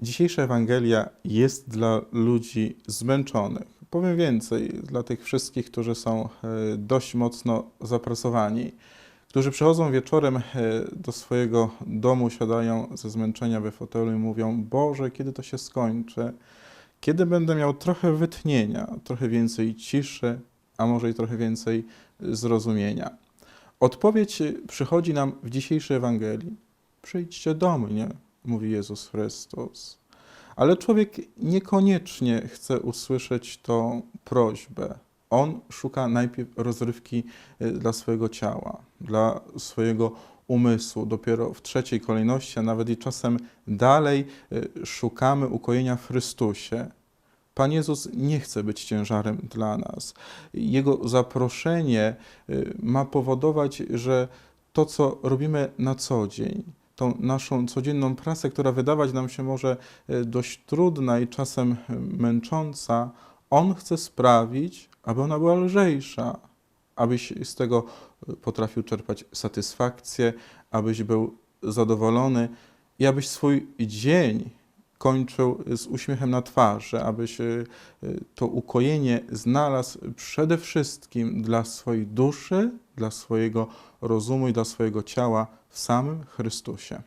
Dzisiejsza Ewangelia jest dla ludzi zmęczonych. Powiem więcej, dla tych wszystkich, którzy są e, dość mocno zapracowani, którzy przychodzą wieczorem e, do swojego domu, siadają ze zmęczenia we fotelu i mówią: Boże, kiedy to się skończy? Kiedy będę miał trochę wytchnienia, trochę więcej ciszy, a może i trochę więcej zrozumienia? Odpowiedź przychodzi nam w dzisiejszej Ewangelii. Przyjdźcie do mnie, mówi Jezus Chrystus. Ale człowiek niekoniecznie chce usłyszeć tą prośbę. On szuka najpierw rozrywki y, dla swojego ciała, dla swojego umysłu. Dopiero w trzeciej kolejności, a nawet i czasem dalej, y, szukamy ukojenia w Chrystusie. Pan Jezus nie chce być ciężarem dla nas. Jego zaproszenie y, ma powodować, że to, co robimy na co dzień, tą naszą codzienną pracę, która wydawać nam się może e, dość trudna i czasem e, męcząca, On chce sprawić, aby ona była lżejsza, abyś z tego e, potrafił czerpać satysfakcję, abyś był zadowolony i abyś swój dzień kończył z uśmiechem na twarzy, abyś e, to ukojenie znalazł przede wszystkim dla swojej duszy, dla swojego rozumu i dla swojego ciała w samym Chrystusie.